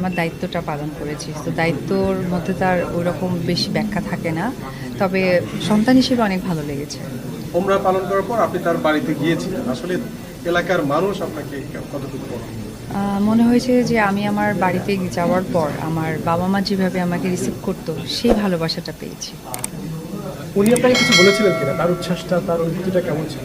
আমার দায়িত্বটা পালন করেছি। তো দায়িত্বর মধ্যে তার ওই রকম বেশি ব্যাখ্যা থাকে না। তবে সন্তান হিসেবে অনেক ভালো লেগেছে। ওমরা পালন করার পর আপনি তার বাড়িতে গিয়েছিলেন। আসলে এলাকার মানুষ আপনাকে কতটুকু মনে হয়েছে যে আমি আমার বাড়িতে যাওয়ার পর আমার বাবা মা যেভাবে আমাকে রিসিভ করতো সেই ভালোবাসাটা পেয়েছি। উনি আপনাকে কিছু বলেছিলেন কিনা? তার উচ্ছ্বাসটা তার অনুভূতিটা কেমন ছিল?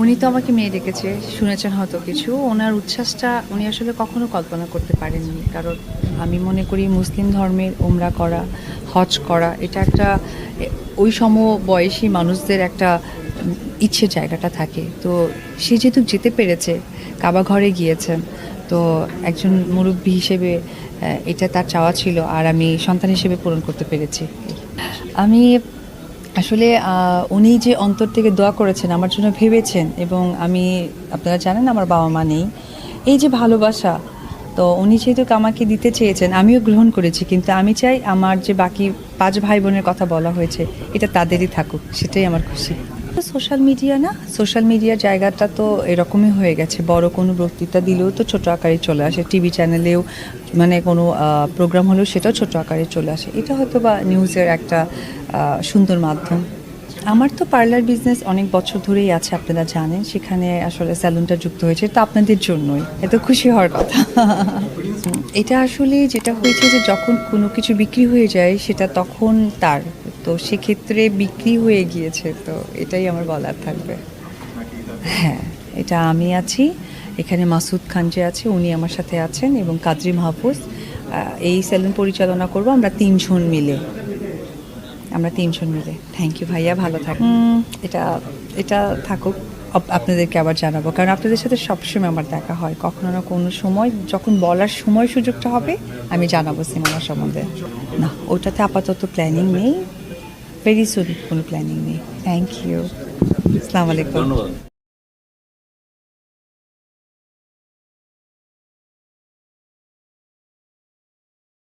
উনি তো আমাকে মেয়ে ডেকেছে, শুনেছেন হয়তো কিছু। ওনার উচ্ছ্বাসটা উনি আসলে কখনো কল্পনা করতে পারেননি। কারণ আমি মনে করি মুসলিম ধর্মের উমরা করা, হজ করা, এটা একটা ওই সম বয়সী মানুষদের একটা ইচ্ছে জায়গাটা থাকে। তো সে যেহেতু যেতে পেরেছে, কাবা ঘরে গিয়েছেন, তো একজন মুরব্বী হিসেবে এটা তার চাওয়া ছিল, আর আমি সন্তান হিসেবে পূরণ করতে পেরেছি। আমি আসলে উনি যে অন্তর থেকে দোয়া করেছেন, আমার জন্য ভেবেছেন এবং আমি, আপনারা জানেন আমার বাবা মা নেই। এই যে ভালোবাসা, তো উনি যেহেতু আমাকে দিতে চেয়েছেন, আমিও গ্রহণ করেছি, কিন্তু আমি চাই আমার যে বাকি পাঁচ ভাই বোনের কথা বলা হয়েছে, এটা তাদেরই থাকুক, সেটাই আমার খুশি। সোশ্যাল মিডিয়া না সোশ্যাল মিডিয়ার জায়গাটা তো এরকমই হয়ে গেছে। বড় কোনো বক্তৃতা দিলেও তো ছোট আকারে চলে আসে। টিভি চ্যানেলেও মানে কোনো প্রোগ্রাম হলেও সেটাও ছোট আকারে চলে আসে। এটা হয়তো বা নিউজের একটা সুন্দর মাধ্যম। আমার তো পার্লার বিজনেস অনেক বছর ধরেই আছে, আপনারা জানেন। সেখানে আসলে স্যালুনটা যুক্ত হয়েছে। তো আপনাদের জন্যই। এত খুশি হওয়ার কথা। এটা আসলে যেটা হয়েছে যে যখন কোনো কিছু বিক্রি হয়ে যায়, সেটা তখন তার। তো সেক্ষেত্রে বিক্রি হয়ে গিয়েছে তো এটাই আমার বলার থাকবে। হ্যাঁ এটা আমি আছি এখানে মাসুদ খান যে আছে উনি আমার সাথে আছেন এবং কাদরি মাহফুজ। এই সেলুন পরিচালনা করব আমরা তিনজন মিলে। আমরা তিনজন মিলে। থ্যাংক ইউ ভাইয়া ভালো থাকুন। এটা এটা থাকুক। আপনাদেরকে আবার জানাব কারণ আপনাদের সাথে সবসময় আমার দেখা হয়। কখনো না কোনো সময় যখন বলার সময় সুযোগটা হবে আমি জানাব সিনেমা সম্বন্ধে। না ওটাতে আপাতত প্ল্যানিং নেই। ভেরি সুন কোনো প্ল্যানিং নেই থ্যাংক ইউ আসসালামু আলাইকুম ধন্যবাদ